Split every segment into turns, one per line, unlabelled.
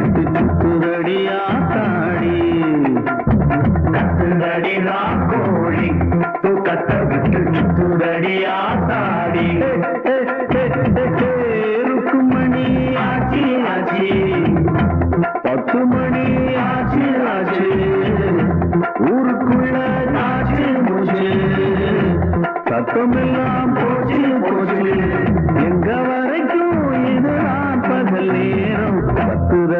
கட்டு கட்டுதடி ஆத்தாடி. கட்டுதடி கோழி கத்த விட்டு கட்டுதடி ஆத்தாடி. ருக்குமணி ஆச்சி ஆச்சி. பத்து மணி ஆச்சி ஆச்சி. ஊருக்குள்ள ஆச்சி போச்சு. சத்தமெல்லாம் போச்சு போச்சு. எங்க வரைக்கும் இது நாற்பது நேரம்? பத்து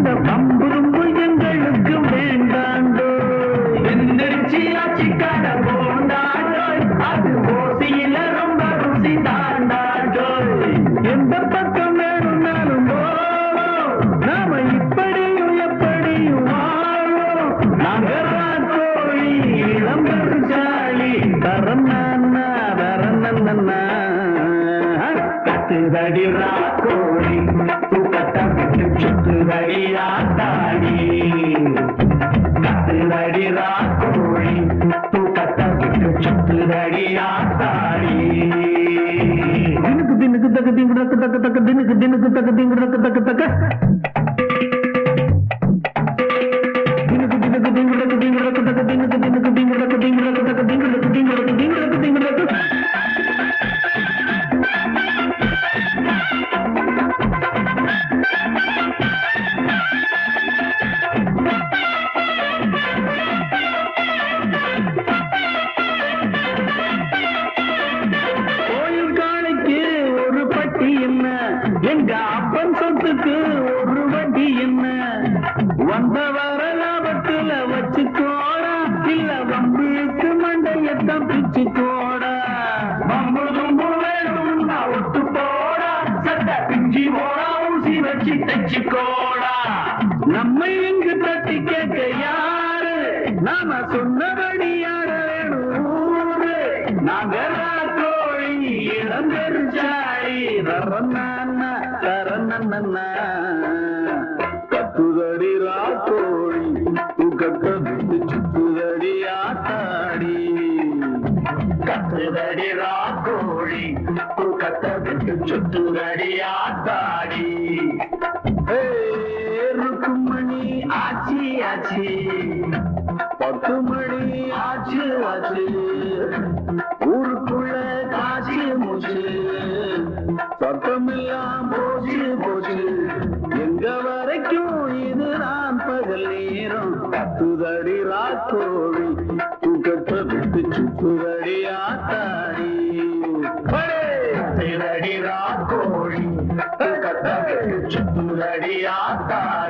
இந்த பம்பு தும்பு எங்களுக்கு வேண்டாண்டோ. எந்திரிச்சி ஆச்சி கடை போண்டாண்டோ அது ஓசியில ரொம்ப ருசி தாண்டாண்டோ எந்த பக்கம் வேணும்னாலும் போவோம் நாம இப்படியும் எப்படியும் வாழும் நாங்க ராக்கோழி இளம்பெருச்சாளி தரன்னா கத்துதடி ராக்கோழி தூக்கத்தை விட்டு சுத்துதடி ஆத்தாடி. கத்துதடி ராக்கோழி தூக்கத்தை விட்டு சுத்துதடி ஆத்தாடி. தினுக்கு தினுக்கு தக்கு திங்கு தக்கு தக்கு தக்கு தினுக்கு தினுக்கு தக்கு திங்கு தக்கு தக்கு தக்க. பிச்சு போட. ஒட்டு போட. சட்ட பிஞ்சி போடா ஊசி வச்சு தச்சு கோடா நம்மை இங்கு தட்டி கேட்க யாரு? நாம சொன்னபடி யார வேணும்? ஊரு நாங்க கோழி இளம்பெருச்சாளி தரன்னா தரன்னா கத்துதடி ராக்கோழி கத்துதடி ராக்கோழி தூக்கத்தை விட்டு சுத்துதடி ஆத்தாடி ருக்குமணி ஆச்சி ஆச்சி. பத்து மணி ஆச்சு ஆச்சு. ஊருக்குள்ள காச்சு மூச்சு. சத்தமெல்லாம் போச்சு போச்சு. எங்க வரைக்கும் இது நான் பகல் நேரம். கத்துதடி ராக்கோழி குரடியாத்தாடி சுத்துதடி ஆத்தாடி கத்துதடி ராக்கோழி